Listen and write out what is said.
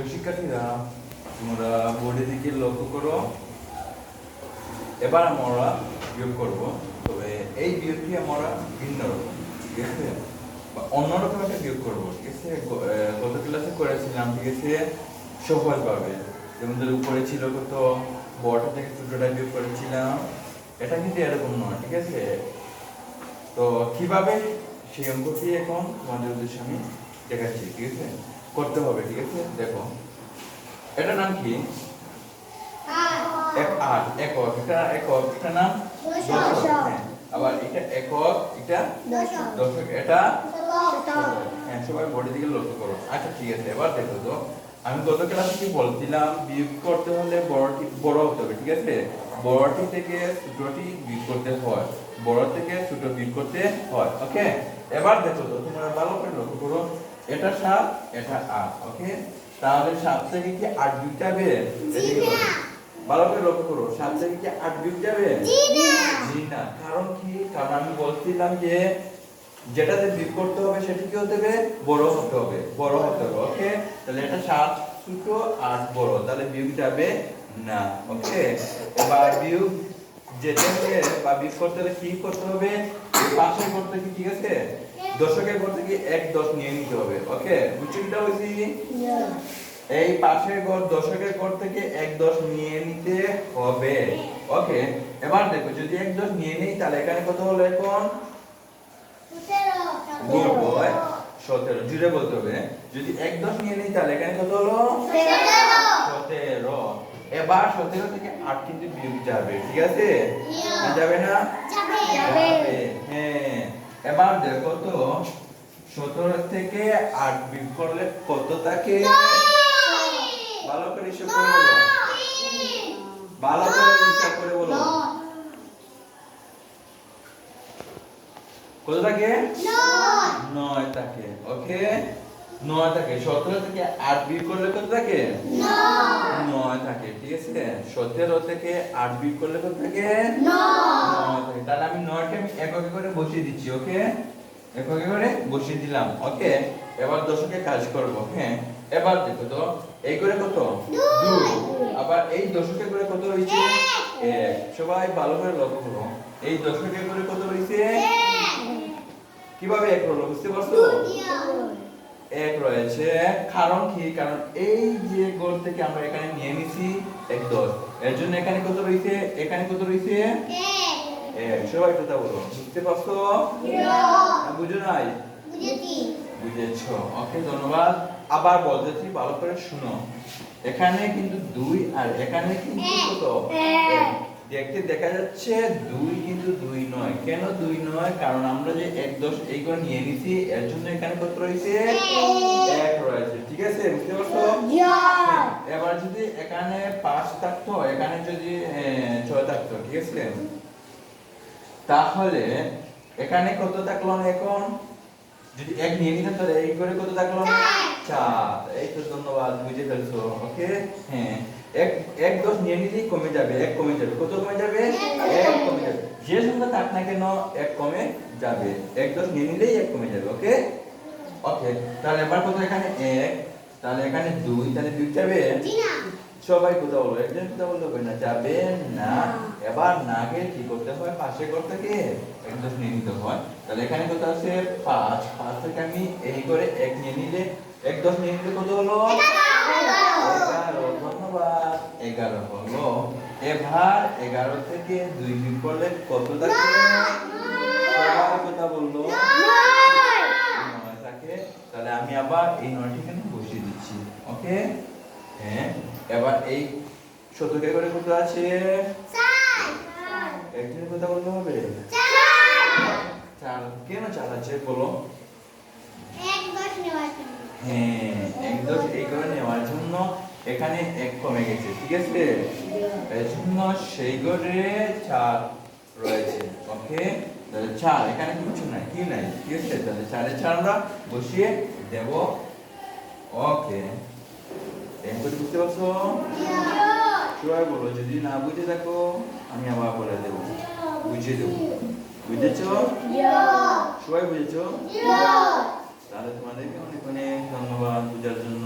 প্রিয় শিক্ষার্থীরা তোমরা বোর্ডের দিকে লক্ষ্য করো। এবার আমরা বিয়োগ করব। তবে এই বিয়োগটি আমরা ভিন্ন রকম, ঠিক আছে? বা অন্যরকম একটা বিয়োগ করব, ঠিক আছে? গত ক্লাসে করেছিলাম, ঠিক আছে? সহজভাবে। যেমন ধর উপরে ছিল কত, বড়টা থেকে ছোটটা বিয়োগ করেছিলাম। এটা কিন্তু এরকম নয়, ঠিক আছে? তো কীভাবে সেই অঙ্কটি এখন তোমাদের উদ্দেশ্যে আমি দেখাচ্ছি, ঠিক আছে? করতে হবে ঠিক আছে? দেখো। এটার নাম কি? এক আট। একক এটা একক এটা নাম দশক। হ্যাঁ। আবার এটা একক এটা দশক। এটা হ্যাঁ সবাই বোর্ডের দিকে লক্ষ্য করো। আচ্ছা ঠিক আছে এবার দেখো তো। আমি গত ক্লাসে কি বলছিলাম? বিয়োগ করতে হলে বড়টি বড় হতে হবে ঠিক আছে? বড়টি থেকে ছোটটি বিয়োগ করতে হয়। বড় থেকে ছোট বিয়োগ করতে হয় ওকে? এবার দেখো তো তোমরা ভালো করে লক্ষ্য করো। এটা সাত এটা আট ওকে তাহলে সাত থেকে কি আট বিয়োগ যাবে ভালো করে লক্ষ্য করো সাত থেকে কি আট বিয়োগ যাবে জি না কারণ কি? কারণ আমি বলছিলাম যে যেটাতে বিপ করতে হবে সেটা কি হতে হবে? বড় হতে হবে বড় হতে হবে ওকে তাহলে এটা সাত ছোট আট বড় তাহলে বিয়োগ যাবে না ওকে এবার বিয়োগ যেতে হলে বা বিয়োগ করতে হলে কি করতে হবে? পাশে করতে কি ঠিক আছে? দশকের করতে কি এক দশ নিয়ে নিতে হবে ওকে বুঝছ কিটা হয়েছি এই পাশের ঘর দশকের ঘর থেকে এক দশ নিয়ে নিতে হবে ওকে এবার দেখো যদি এক দশ নিয়ে নিই তাহলে এখানে কত হলো এখন? সতেরো। জুড়ে বলতে হবে যদি এক দশ নিয়ে নিই তাহলে এখানে কত হলো? সতেরো। এবার সতেরো থেকে আট কিন্তু বিয়োগ যাবে ঠিক আছে? না যাবে না? দেখো তো সতেরো থেকে আট বিয়োগ করলে কত থাকে? ভালো করে হিসাব করে বলো। ভালো করে হিসাব করে বলো। কত থাকে? নয়। থাকে। ওকে? নয় থাকে। সতেরো থেকে আট বিয়োগ করলে কত থাকে? নয়। থাকে। ঠিক আছে? সতেরো থেকে আট বিয়োগ করলে কত থাকে? নয়। থাকে। তাহলে আমি নয়টা আমি এককে করে বসিয়ে দিচ্ছি ওকে? এককে করে বসিয়ে দিলাম। ওকে, এবার দশকে কাজ করব হ্যাঁ? এবার দেখো তো, এই করে কত? দুই আবার এই দশকে করে কত রয়েছে এক। সবাই ভালো করে লক্ষ্য করো। এই দশকে করে কত রয়েছে কীভাবে এক হলো, বুঝতে পারছ? এক রয়েছে। কারণ কি? কারণ এই যে গোল থেকে আমরা এখানে নিয়ে নিছি, এক দশ। এর জন্য এখানে কত রয়েছে? এখানে কত রয়েছে? সবাই কথা বলো বুঝতে পারছ বুঝো নাই বুঝেছ ওকে ধন্যবাদ. আবার বলতেছি ভালো করে শুনো। এখানে কিন্তু দুই আর এখানে কিন্তু কত। দেখতে দেখা যাচ্ছে দুই কিন্তু দুই নয়। কেন দুই নয়? কারণ আমরা যে এক দশ এই করে নিয়ে নিছি এর জন্য এখানে কত রয়েছে? এক। রয়েছে। ঠিক আছে বুঝতে পারছ? এবার যদি এখানে পাঁচ থাকতো এখানে যদি ছয় থাকতো ঠিক আছে? তাহলে এখানে কত থাকল এখন? যদি এক নিয়ে নিতাম তাহলে এই করে কত থাকল চার। এই তো ধন্যবাদ বুঝে ফেলছো ওকে? হ্যাঁ এক এক দশ নিয়ে নিলেই কমে যাবে এক কমে যাবে। কত কমে যাবে? এক কমে যাবে। যে সংখ্যা থাক না কেন এক কমে যাবে। এক দশ নিয়ে নিলেই এক কমে যাবে ওকে? ওকে তাহলে এবার কত এখানে? এক। তাহলে এখানে দুই তাহলে দুই যাবে? সবাই কথা বলব একজন কথা বলতে হবে না যাবে না এবার নাকে কি করতে হয়? পাশে করতে কি এক দশ নিয়ে নিতে হয়। তাহলে এখানে কত আছে? পাঁচ। পাঁচ থেকে আমি এই করে এক নিয়ে নিলে এক দশ নিয়ে নিলে কত হলো? এগারো। ধন্যবাদ। এগারো হলো। এবার এগারো থেকে দুই বিয়োগ করলে কত থাকে? কথা বলল? থাকে। তাহলে আমি আবার এই নয়টি এখানে বসিয়ে দিচ্ছি। ওকে? হ্যাঁ এই শতকে করে কত আছে? একদিনের কথা বলতে হবে? চার। কেন চার আছে বলো? হ্যাঁ এক দশ এই করে নেওয়ার জন্য এখানে এক কমে গেছে ঠিক আছে? এর জন্য সেই করে চার রয়েছে ওকে? তাহলে চার এখানে কিছু নাই কি নাই? ঠিক আছে? তাহলে চারে চার আমরা বসিয়ে দেব ওকে? এরপর বুঝতে পারছ? সবাই বলো যদি না বুঝে থাকো আমি আবার বলে দেবো। বুঝিয়ে দেবো। বুঝেছ? সবাই বুঝেছ? তাহলে তোমাদেরকে অনেক অনেক ধন্যবাদ বুঝার জন্য।